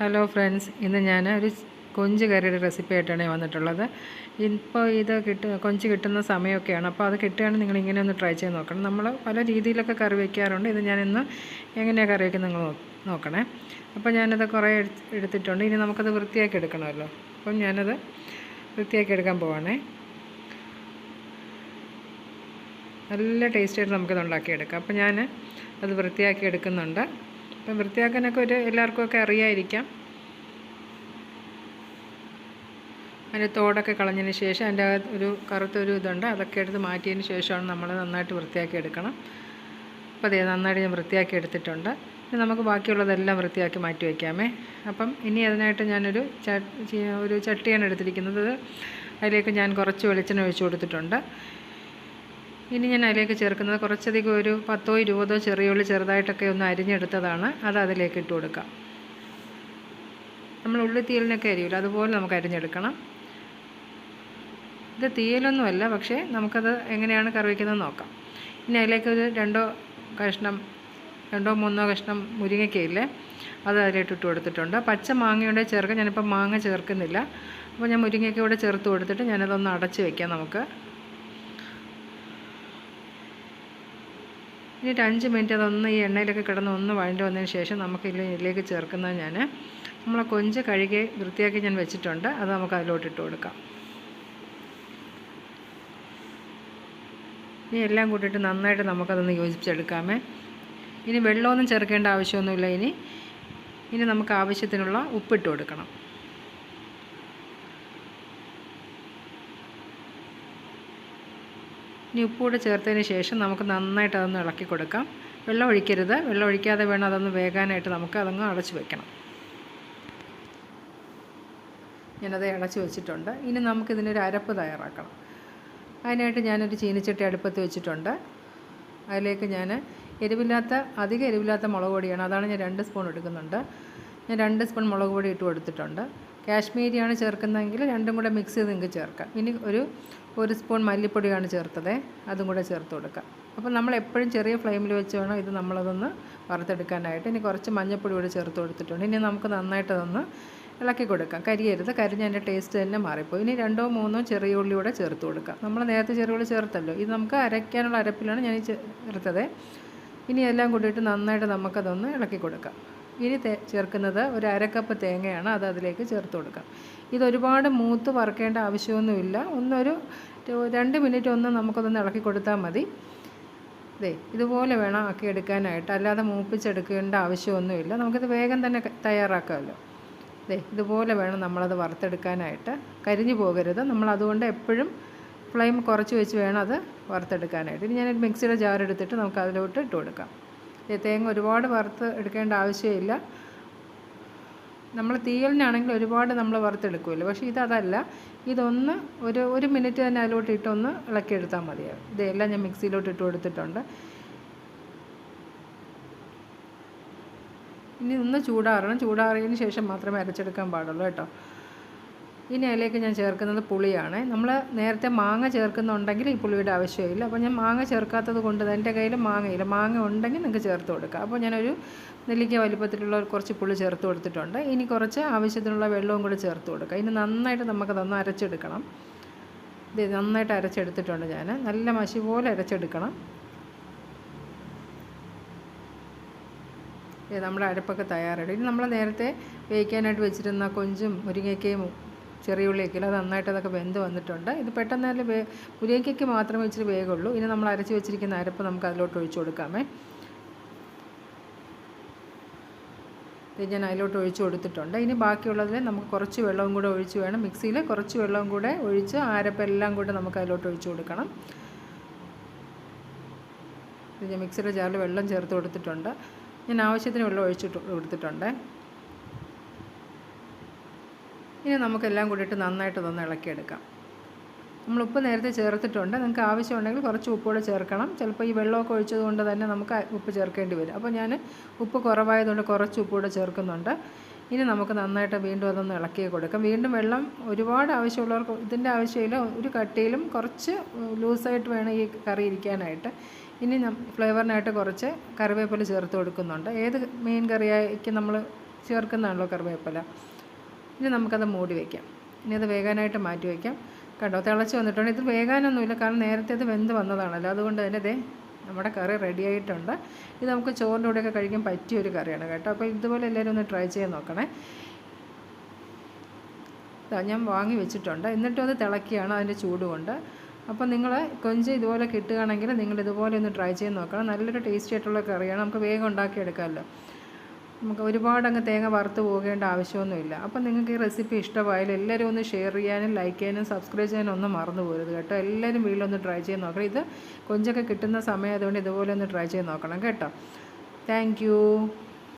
Hello friends ഇന്ന് ഞാൻ ഒരു കൊഞ്ച് കറിയുടെ റെസിപ്പി ആയിട്ടാണ് വന്നിട്ടുള്ളത്. ഇപ്പോൾ ഇത് കിട്ടുക കൊഞ്ച് കിട്ടുന്ന സമയമൊക്കെയാണ്. അപ്പോൾ അത് കിട്ടുകയാണെങ്കിൽ നിങ്ങൾ ഇങ്ങനെ ഒന്ന് ട്രൈ ചെയ്ത് നോക്കണം. നമ്മൾ പല രീതിയിലൊക്കെ കറി വയ്ക്കാറുണ്ട് ഇത് ഞാൻ എങ്ങനെയാണ് കറി വയ്ക്കുന്നത് നിങ്ങൾ നോക്കണേ. അപ്പോൾ ഞാനത് കുറേ എടുത്ത് എടുത്തിട്ടുണ്ട്. ഇനി നമുക്കത് വൃത്തിയാക്കി എടുക്കണമല്ലോ. അപ്പം ഞാനത് വൃത്തിയാക്കി എടുക്കാൻ പോവാണേ. നല്ല ടേസ്റ്റായിട്ട് നമുക്കത് ഉണ്ടാക്കിയെടുക്കാം. അപ്പോൾ ഞാൻ അത് വൃത്തിയാക്കി എടുക്കുന്നുണ്ട്. അപ്പം വൃത്തിയാക്കാനൊക്കെ ഒരു എല്ലാവർക്കും ഒക്കെ അറിയായിരിക്കാം. അതിന്റെ തോടൊക്കെ കളഞ്ഞതിന് ശേഷം അതിന്റെ ഒരു കറുത്തൊരു ഇതുണ്ട്. അതൊക്കെ എടുത്ത് മാറ്റിയതിന് ശേഷമാണ് നമ്മൾ നന്നായിട്ട് വൃത്തിയാക്കി എടുക്കണം. അപ്പോൾ അതേ നന്നായിട്ട് ഞാൻ വൃത്തിയാക്കി എടുത്തിട്ടുണ്ട്. ഇനി നമുക്ക് ബാക്കിയുള്ളതെല്ലാം വൃത്തിയാക്കി മാറ്റി വയ്ക്കാമേ. അപ്പം ഇനി അതിനായിട്ട് ഞാനൊരു ഒരു ചട്ടിയാണ് എടുത്തിരിക്കുന്നത്. അതിലേക്ക് ഞാൻ കുറച്ച് വെളിച്ചെണ്ണ ഒഴിച്ചു കൊടുത്തിട്ടുണ്ട്. ഇനി ഞാൻ അതിലേക്ക് ചേർക്കുന്നത് കുറച്ചധികം ഒരു പത്തോ ഇരുപതോ ചെറിയ ഉള്ളി ചെറുതായിട്ടൊക്കെ ഒന്ന് അരിഞ്ഞെടുത്തതാണ്. അത് അതിലേക്ക് ഇട്ട് കൊടുക്കാം. നമ്മൾ ഉള്ളി തീയലിനൊക്കെ അരിയില്ല. അതുപോലെ നമുക്ക് അരിഞ്ഞെടുക്കണം. ഇത് തീയലൊന്നുമല്ല പക്ഷേ നമുക്കത് എങ്ങനെയാണ് കറി വയ്ക്കുന്നത് നോക്കാം. ഇനി അതിലേക്ക് ഒരു രണ്ടോ കഷ്ണം രണ്ടോ മൂന്നോ കഷ്ണം മുരിങ്ങയ്ക്കയില്ലേ അത് അതിലേക്ക് ഇട്ട് കൊടുത്തിട്ടുണ്ട്. പച്ച മാങ്ങയുടെ ചേർക്കാൻ ഞാനിപ്പോൾ മാങ്ങ ചേർക്കുന്നില്ല. അപ്പോൾ ഞാൻ മുരിങ്ങയ്ക്ക കൂടെ ചേർത്ത് കൊടുത്തിട്ട് ഞാനതൊന്ന് അടച്ച് വയ്ക്കാം നമുക്ക്. ഇനി അഞ്ച് മിനിറ്റ് അതൊന്ന് ഈ എണ്ണയിലൊക്കെ കിടന്ന് ഒന്ന് വഴണ്ടി വന്നതിന് ശേഷം നമുക്ക് ഇതിലേക്ക് ചേർക്കുന്നത് ഞാൻ. നമ്മളെ കൊഞ്ച് കഴുകി വൃത്തിയാക്കി ഞാൻ വെച്ചിട്ടുണ്ട്. അത് നമുക്ക് അതിലോട്ട് ഇട്ട് കൊടുക്കാം. ഇനി എല്ലാം കൂട്ടിയിട്ട് നന്നായിട്ട് നമുക്കതൊന്ന് യോജിപ്പിച്ചെടുക്കാമേ. ഇനി വെള്ളമൊന്നും ചേർക്കേണ്ട ആവശ്യമൊന്നുമില്ല ഇനി. ഇനി നമുക്ക് ആവശ്യത്തിനുള്ള ഉപ്പിട്ട് കൊടുക്കണം. ഇനി ഉപ്പ് കൂടെ ചേർത്തതിന് ശേഷം നമുക്ക് നന്നായിട്ട് അതൊന്ന് ഇളക്കി കൊടുക്കാം. വെള്ളം ഒഴിക്കരുത്. വെള്ളം ഒഴിക്കാതെ വേണം അതൊന്ന് വേകാനായിട്ട് നമുക്ക് അതങ്ങ് അടച്ചു വെക്കണം. ഞാനത് അടച്ച് വെച്ചിട്ടുണ്ട്. ഇനി നമുക്കിതിനൊരു അരപ്പ് തയ്യാറാക്കണം. അതിനായിട്ട് ഞാനൊരു ചീനിച്ചട്ടി അടുപ്പത്ത് വെച്ചിട്ടുണ്ട്. അതിലേക്ക് ഞാൻ എരിവില്ലാത്ത അധികം എരിവില്ലാത്ത മുളക് പൊടിയാണ്. അതാണ് ഞാൻ രണ്ട് സ്പൂൺ എടുക്കുന്നുണ്ട്. ഞാൻ രണ്ട് സ്പൂൺ മുളക് പൊടി ഇട്ട് കൊടുത്തിട്ടുണ്ട് കാശ്മീരിയാണ് ചേർക്കുന്നതെങ്കിൽ രണ്ടും കൂടെ മിക്സ് ചെയ്ത് നിങ്ങൾക്ക് ചേർക്കാം. ഇനി ഒരു ഒരു സ്പൂൺ മല്ലിപ്പൊടിയാണ് ചേർത്തത്. അതും കൂടെ ചേർത്ത് കൊടുക്കാം. അപ്പോൾ നമ്മൾ എപ്പോഴും ചെറിയ ഫ്ലെയിമിൽ വെച്ച് വേണം ഇത് നമ്മളതൊന്ന് വറുത്തെടുക്കാനായിട്ട്. ഇനി കുറച്ച് മഞ്ഞൾപ്പൊടി കൂടി ചേർത്ത് കൊടുത്തിട്ടുണ്ട്. ഇനി നമുക്ക് നന്നായിട്ടതൊന്ന് ഇളക്കി കൊടുക്കാം. കരിയരുത്. കരിഞ്ഞ് അതിന്റെ ടേസ്റ്റ് തന്നെ മാറിപ്പോയി. ഇനി രണ്ടോ മൂന്നോ ചെറിയ ഉള്ളി കൂടെ ചേർത്ത് കൊടുക്കാം. നമ്മൾ നേരത്തെ ചെറിയ ഉള്ളി ചേർത്തല്ലോ. ഇത് നമുക്ക് അരയ്ക്കാനുള്ള അരപ്പിലാണ് ഞാൻ ചേർത്തത്. ഇനി എല്ലാം കൂട്ടിയിട്ട് നന്നായിട്ട് നമുക്കതൊന്ന് ഇളക്കി കൊടുക്കാം. ഇനി ചേർക്കുന്നത് ഒരു അരക്കപ്പ് തേങ്ങയാണ്. അത് അതിലേക്ക് ചേർത്ത് കൊടുക്കാം. ഇതൊരുപാട് മൂത്ത് വറുക്കേണ്ട ആവശ്യമൊന്നുമില്ല. ഒന്നൊരു രണ്ട് മിനിറ്റ് ഒന്ന് നമുക്കതൊന്ന് ഇളക്കി കൊടുത്താൽ മതി. ദേ ഇതുപോലെ വേണം ആക്കി എടുക്കാനായിട്ട്. അല്ലാതെ മൂപ്പിച്ചെടുക്കേണ്ട ആവശ്യമൊന്നുമില്ല. നമുക്കിത് വേഗം തന്നെ തയ്യാറാക്കാമല്ലോ. ദേ ഇതുപോലെ വേണം നമ്മളത് വറുത്തെടുക്കാനായിട്ട്. കരിഞ്ഞു പോകരുത്. നമ്മളതുകൊണ്ട് എപ്പോഴും ഫ്ലെയിം കുറച്ച് വെച്ച് വേണം അത് വറുത്തെടുക്കാനായിട്ട്. ഇനി ഞാനൊരു മിക്സിയുടെ ജാർ എടുത്തിട്ട് നമുക്ക് അതിലോട്ട് ഇട്ട് കൊടുക്കാം. തേങ്ങ ഒരുപാട് വറുത്ത് എടുക്കേണ്ട ആവശ്യമില്ല. നമ്മൾ തീയലിനാണെങ്കിൽ ഒരുപാട് നമ്മൾ വറുത്തെടുക്കുമല്ലോ പക്ഷേ ഇതതല്ല. ഇതൊന്ന് ഒരു ഒരു മിനിറ്റ് തന്നെ അതിലോട്ട് ഇട്ടൊന്ന് ഇളക്കിയെടുത്താൽ മതിയാവും. ഇതെല്ലാം ഞാൻ മിക്സിയിലോട്ട് ഇട്ട് കൊടുത്തിട്ടുണ്ട്. ഇനി ഒന്ന് ചൂടാറണം. ചൂടാറിയതിന് ശേഷം മാത്രമേ അരച്ചെടുക്കാൻ പാടുള്ളൂ കേട്ടോ. ഇനി അതിലേക്ക് ഞാൻ ചേർക്കുന്നത് പുളിയാണ്. നമ്മൾ നേരത്തെ മാങ്ങ ചേർക്കുന്നുണ്ടെങ്കിൽ ഈ പുളിയുടെ ആവശ്യമില്ല. അപ്പോൾ ഞാൻ മാങ്ങ ചേർക്കാത്തത് കൊണ്ട് എന്റെ കയ്യിൽ മാങ്ങയില്ല. മാങ്ങ ഉണ്ടെങ്കിൽ നിങ്ങൾക്ക് ചേർത്ത് കൊടുക്കാം. അപ്പോൾ ഞാനൊരു നെല്ലിക്ക വലിപ്പത്തിലുള്ള കുറച്ച് പുളി ചേർത്ത് കൊടുത്തിട്ടുണ്ട്. ഇനി കുറച്ച് ആവശ്യത്തിനുള്ള വെള്ളവും കൂടി ചേർത്ത് കൊടുക്കുക ഇനി നന്നായിട്ട് നമുക്കതൊന്ന് അരച്ചെടുക്കണം. ഇത് നന്നായിട്ട് അരച്ചെടുത്തിട്ടുണ്ട് ഞാൻ നല്ല മഷി പോലെ അരച്ചെടുക്കണം. നമ്മുടെ അരപ്പൊക്കെ തയ്യാറായിട്ട് ഇനി നമ്മൾ നേരത്തെ വേവിക്കാനായിട്ട് വെച്ചിരുന്ന കൊഞ്ചും മുരിങ്ങയ്ക്കയും ചെറിയ ഉള്ളിയൊക്കെ അത് നന്നായിട്ട് അതൊക്കെ വെന്ത് വന്നിട്ടുണ്ട്. ഇത് പെട്ടെന്ന് തന്നെ വേ പുരേക്കയ്ക്ക് മാത്രമേ ഇച്ചിരി വേഗമുള്ളൂ. ഇനി നമ്മൾ അരച്ച് വെച്ചിരിക്കുന്ന അരപ്പ് നമുക്ക് അതിലോട്ട് ഒഴിച്ചു കൊടുക്കാമേ. ഞാൻ അതിലോട്ട് ഒഴിച്ച് കൊടുത്തിട്ടുണ്ട്. ഇനി ബാക്കിയുള്ളതിൽ നമുക്ക് കുറച്ച് വെള്ളവും കൂടെ ഒഴിച്ച് വേണം. മിക്സിയിൽ കുറച്ച് വെള്ളവും കൂടെ ഒഴിച്ച് അരപ്പെല്ലാം കൂടെ നമുക്ക് അതിലോട്ട് ഒഴിച്ച് കൊടുക്കണം. ഞാൻ മിക്സിയുടെ ജാറിൽ വെള്ളം ചേർത്ത് കൊടുത്തിട്ടുണ്ട്. ഞാൻ ആവശ്യത്തിന് വെള്ളം ഒഴിച്ചിട്ട് കൊടുത്തിട്ടുണ്ട്. ഇനി നമുക്കെല്ലാം കൂടിയിട്ട് നന്നായിട്ട് ഇതൊന്ന് ഇളക്കിയെടുക്കാം. നമ്മൾ ഉപ്പ് നേരത്തെ ചേർത്തിട്ടുണ്ട്. നിങ്ങൾക്ക് ആവശ്യമുണ്ടെങ്കിൽ കുറച്ച് ഉപ്പ് കൂടെ ചേർക്കണം. ചിലപ്പോൾ ഈ വെള്ളമൊക്കെ ഒഴിച്ചത് കൊണ്ട് തന്നെ നമുക്ക് ഉപ്പ് ചേർക്കേണ്ടി വരും. അപ്പോൾ ഞാൻ ഉപ്പ് കുറവായതുകൊണ്ട് കുറച്ച് ഉപ്പ് കൂടെ ചേർക്കുന്നുണ്ട്. ഇനി നമുക്ക് നന്നായിട്ട് വീണ്ടും അതൊന്ന് ഇളക്കി കൊടുക്കാം. വീണ്ടും വെള്ളം ഒരുപാട് ആവശ്യമുള്ളവർക്ക് ഇതിന്റെ ആവശ്യമില്ല. ഒരു കട്ടിയിലും കുറച്ച് ലൂസായിട്ട് വേണം ഈ കറി ഇരിക്കാനായിട്ട്. ഇനി ഫ്ലേവറിനായിട്ട് കുറച്ച് കറിവേപ്പില ചേർത്ത് കൊടുക്കുന്നുണ്ട്. ഏത് മീൻ കറിയായിരിക്കും നമ്മൾ ചേർക്കുന്നതാണല്ലോ കറിവേപ്പില. ഇനി നമുക്കത് മൂടി വയ്ക്കാം ഇനി അത് വേകാനായിട്ട് മാറ്റി വയ്ക്കാം കണ്ടോ? തിളച്ച് വന്നിട്ടുണ്ട്. ഇത് വേകാനൊന്നുമില്ല കാരണം നേരത്തെ അത് വെന്ത് വന്നതാണല്ലോ. അതുകൊണ്ട് തന്നെ ദേ നമ്മുടെ കറി റെഡി ആയിട്ടുണ്ട്. ഇത് നമുക്ക് ചോറിന്റെ കൂടെയൊക്കെ കഴിക്കാൻ പറ്റിയ ഒരു കറിയാണ് കേട്ടോ. അപ്പോൾ ഇതുപോലെ എല്ലാവരും ഒന്ന് ട്രൈ ചെയ്ത് നോക്കണേ. ഇതാ ഞാൻ വാങ്ങി വെച്ചിട്ടുണ്ട്. എന്നിട്ടും അത് തിളക്കിയാണ് അതിന്റെ ചൂടുകൊണ്ട് അപ്പോൾ നിങ്ങൾ കൊഞ്ച് ഇതുപോലെ കിട്ടുകയാണെങ്കിൽ നിങ്ങൾ ഇതുപോലെ ഒന്ന് ട്രൈ ചെയ്ത് നോക്കണം. നല്ലൊരു ടേസ്റ്റി ആയിട്ടുള്ള കറിയാണ്. നമുക്ക് വേഗം ഉണ്ടാക്കിയെടുക്കാമല്ലോ. നമുക്ക് ഒരുപാട് അങ്ങ് തേങ്ങ വറുത്ത് പോകേണ്ട ആവശ്യമൊന്നുമില്ല. അപ്പം നിങ്ങൾക്ക് ഈ റെസിപ്പി ഇഷ്ടമായാലും എല്ലാവരും ഒന്ന് ഷെയർ ചെയ്യാനും ലൈക്ക് ചെയ്യാനും സബ്സ്ക്രൈബ് ചെയ്യാനും ഒന്നും മറന്നു പോരുത് കേട്ടോ. എല്ലാവരും വീട്ടിലൊന്ന് ട്രൈ ചെയ്ത് നോക്കണം. ഇത് കൊഞ്ചൊക്കെ കിട്ടുന്ന സമയം അതുകൊണ്ട് ഇതുപോലെ ഒന്ന് ട്രൈ ചെയ്ത് നോക്കണം കേട്ടോ. താങ്ക്